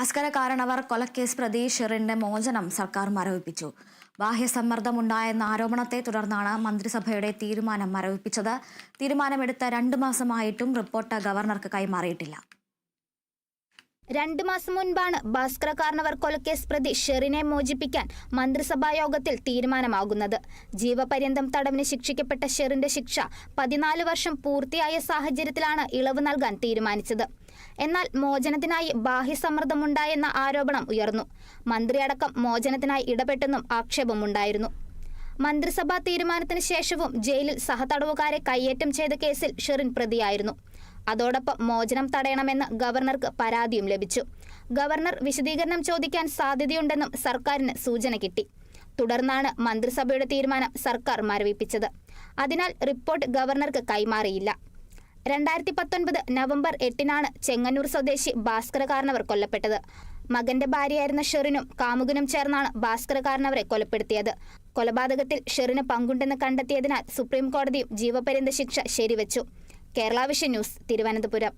ഭാസ്കര കാരണവർ കൊലക്കേസ് പ്രതി ഷെറിന്റെ മോചനം സർക്കാർ മരവിപ്പിച്ചു. ബാഹ്യ സമ്മർദ്ദം ബാഹ്യസമ്മർദ്ദമുണ്ടായെന്ന ആരോപണത്തെ തുടർന്നാണ് മന്ത്രിസഭയുടെ തീരുമാനം മരവിപ്പിച്ചത്. തീരുമാനമെടുത്ത രണ്ടു മാസമായിട്ടും റിപ്പോർട്ട് ഗവർണർക്ക് കൈമാറിയിട്ടില്ല. രണ്ട് മാസം മുൻപാണ് ഭാസ്കര കാർണവർ കൊലക്കേസ് പ്രതി ഷെറിനെ മോചിപ്പിക്കാൻ മന്ത്രിസഭാ യോഗത്തിൽ തീരുമാനമാകുന്നത്. ജീവപര്യന്തം തടവിന് ശിക്ഷിക്കപ്പെട്ട ഷെറിന്റെ ശിക്ഷ പതിനാല് വർഷം പൂർത്തിയായ സാഹചര്യത്തിലാണ് ഇളവ് നൽകാൻ തീരുമാനിച്ചത്. എന്നാൽ മോചനത്തിനായി ബാഹ്യസമ്മർദ്ദമുണ്ടായെന്ന ആരോപണം ഉയർന്നു. മന്ത്രിയടക്കം മോചനത്തിനായി ഇടപെട്ടെന്നും ആക്ഷേപമുണ്ടായിരുന്നു. മന്ത്രിസഭാ തീരുമാനത്തിന് ശേഷവും ജയിലിൽ സഹതടവുകാരെ കയ്യേറ്റം ചെയ്ത കേസിൽ ഷെറിൻ പ്രതിയായിരുന്നു. അതോടൊപ്പം മോചനം തടയണമെന്ന് ഗവർണർക്ക് പരാതിയും ലഭിച്ചു. ഗവർണർ വിശദീകരണം ചോദിക്കാൻ സാധ്യതയുണ്ടെന്നും സർക്കാരിന് സൂചന കിട്ടി. തുടർന്നാണ് മന്ത്രിസഭയുടെ തീരുമാനം സർക്കാർ മരവിപ്പിച്ചത്. അതിനാൽ റിപ്പോർട്ട് ഗവർണർക്ക് കൈമാറിയില്ല. രണ്ടായിരത്തി പത്തൊൻപത് നവംബർ എട്ടിനാണ് ചെങ്ങന്നൂർ സ്വദേശി ഭാസ്കര കാരണവർ കൊല്ലപ്പെട്ടത്. മകന്റെ ഭാര്യയായിരുന്ന ഷെറിനും കാമുകനും ചേർന്നാണ് ഭാസ്കര കാരണവരെ കൊലപ്പെടുത്തിയത്. കൊലപാതകത്തിൽ ഷെറിന് പങ്കുണ്ടെന്ന് കണ്ടെത്തിയതിനാൽ സുപ്രീം കോടതിയും ജീവപര്യന്ത ശിക്ഷ ശരിവച്ചു. Kerala vision news Thiruvananthapuram.